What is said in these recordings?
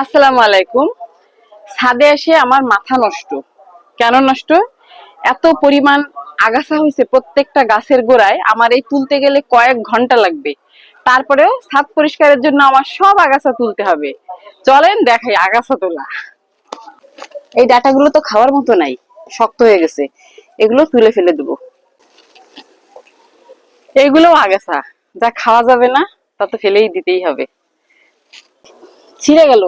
আসসালামু আলাইকুম। ছাদে এসে আমার মাথা নষ্ট। কেন নষ্ট? এত পরিমাণ আগাছা হয়েছে প্রত্যেকটা গাছের গোড়ায়, আমার এই তুলতে গেলে কয়েক ঘণ্টা লাগবে। তারপরেও ছাদ পরিষ্কারের জন্য আমার সব আগাছা তুলতে হবে। চলেন দেখাই আগাছা তোলা। এই ডাটাগুলো তো খাওয়ার মতো নাই, শক্ত হয়ে গেছে। এগুলো তুলে ফেলে দেবো। এগুলো আগাছা। যা খাওয়া যাবে না, তা তো ফেলেই দিতেই হবে। ছিঁড়ে গেল।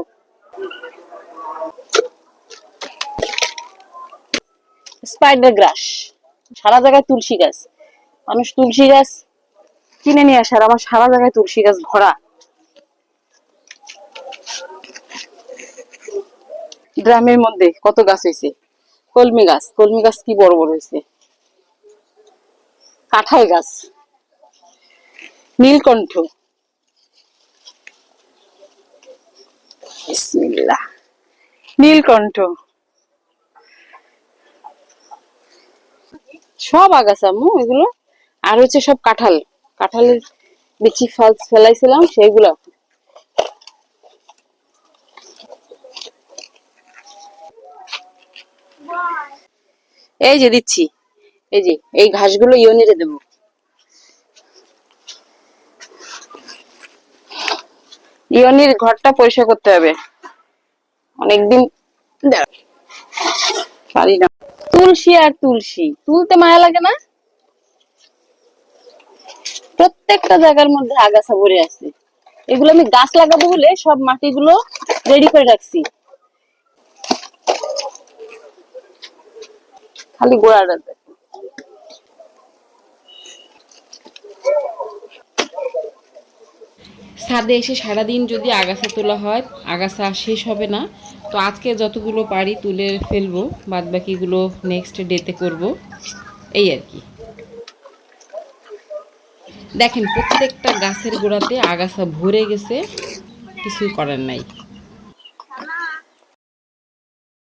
স্পাইডার গ্রাস সারা জায়গায় তুলসী গাছ। মানুষ তুলসী গাছ কিনে নিয়ে আসার আমার সারা জায়গায় তুলসী গাছ ভরা। গ্রামের মধ্যে কত গাছ হয়েছে? কলমি গাছ। কলমি গাছ কি বড় বড় হয়েছে? কাঁঠাল গাছ। নীলকণ্ঠ। বিসমিল্লাহ। নীলকণ্ঠ। সব আগাছা আম্মু এগুলো। আর হচ্ছে সব কাঁঠাল। কাঁঠালের বিচি ফল ফেলাইছিলাম, সেইগুলো। এই যে দিচ্ছি। এই যে, এই ঘাসগুলো ইয়নিরে দেবো। ইয়নির ঘরটা পরিষ্কার করতে হবে। অনেকদিন পারি না। তুলসী আর তুলসী তুলতে মায়া লাগে না? প্রত্যেকটা জায়গার মধ্যে আগাছা ভরে আছে। এগুলো আমি গাছ লাগাবো বলে সব মাটিগুলো রেডি করে রাখছি। খালি গোড়াটাতে ছাদে এসে সারাদিন যদি আগাছা তোলা হয়, আগাছা শেষ হবে না। তো আজকে যতগুলো পারি তুলে ফেলব বাদ বাকিগুলো নেক্সট ডেতে করব। এই আর কি। দেখেন, প্রত্যেকটা গাছের গোড়াতে আগাছা ভরে গেছে, কিছুই করার নাই।